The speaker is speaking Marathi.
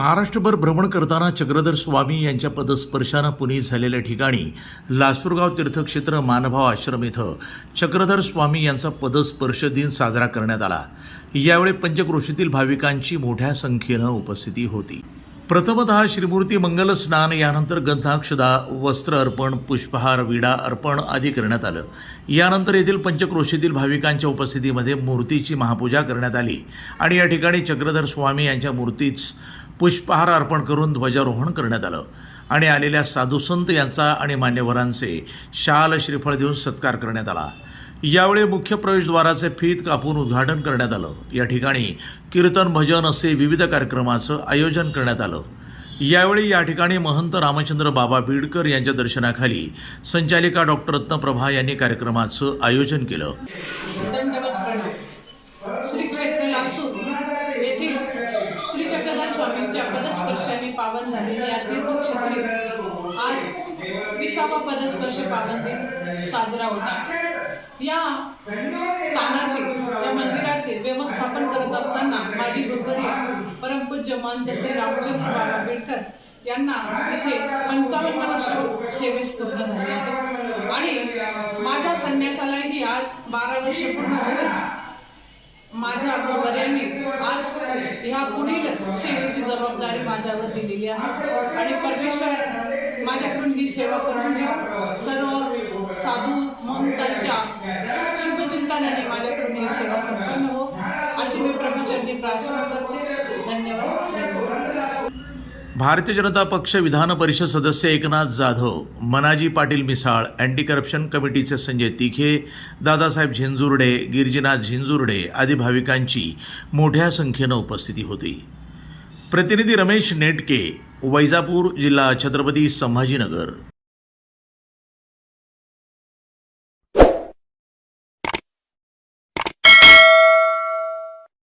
महाराष्ट्रभर भ्रमण करताना चक्रधर स्वामी यांच्या पदस्पर्शानं पुनीत झालेल्या ठिकाणी लासूरगाव तीर्थक्षेत्र मानभाव आश्रम इथं चक्रधर स्वामी यांचा पदस्पर्श दिन साजरा करण्यात आला. यावेळी पंचक्रोशीतील भाविकांची मोठ्या संख्येनं उपस्थिती होती. प्रथमतः श्रीमूर्ती मंगल स्नान यानंतर गंधाक्षदा वस्त्र अर्पण पुष्पहार विडा अर्पण आदी करण्यात आलं. यानंतर येथील पंचक्रोशीतील भाविकांच्या उपस्थितीमध्ये मूर्तीची महापूजा करण्यात आली आणि या ठिकाणी चक्रधर स्वामी यांच्या मूर्तीच पुष्पहार अर्पण करून ध्वजारोहण करण्यात आलं. आणि आलेल्या साधुसंत यांचा आणि मान्यवरांचे शाल श्रीफळ देऊन सत्कार करण्यात आला. यावेळी मुख्य प्रवेशद्वाराचे फीत कापून उद्घाटन करण्यात आलं. या ठिकाणी कीर्तन भजन असे विविध कार्यक्रमाचं आयोजन करण्यात आलं. यावेळी या ठिकाणी महंत रामचंद्र बाबा बीडकर यांच्या दर्शनाखाली संचालिका डॉक्टर रत्नप्रभा यांनी कार्यक्रमाचं आयोजन केलं. येथील श्री चक्रधर स्वामींच्या पदस्पर्शाने पावन झालेल्या या तीर्थक्षेत्री आज विसावा पदस्पर्श पावन दिन साजरा होता या स्थानाचे या मंदिराचे व्यवस्थापन करत असताना माझी गुरुवर्य परमपूज्य मन जसे रामचंद्र बाबा आंबेडकर यांना इथे पंचावन्न वर्ष सेवेस पूर्ण झाले आहे आणि माझ्या संन्यासालाही आज बारा वर्ष पूर्ण होईल माझ्या गुरुवर्यांनी आज ह्या पुढील सेवेची जबाबदारी माझ्यावर दिलेली आहे. आणि परमेश्वर माझ्याकडून ही सेवा करून घ्या. सर्व साधू महंतांच्या शुभचिंतनाने माझ्याकडून ही सेवा संपन्न हो. अशी मी प्रभूचरणी प्रार्थना करते. धन्यवाद. भारतीय जनता पक्ष विधान परिषद सदस्य एकनाथ जाधव मनाजी पाटील मिसाळ अँटी करप्शन कमिटीचे संजय तिखे दादासाहेब झिंजुर्डे गिरजीनाथ झिंजुर्डे आदी भाविकांची मोठ्या संख्येनं उपस्थिती होती. प्रतिनिधी रमेश नेटके वैजापूर जिल्हा छत्रपती संभाजीनगर.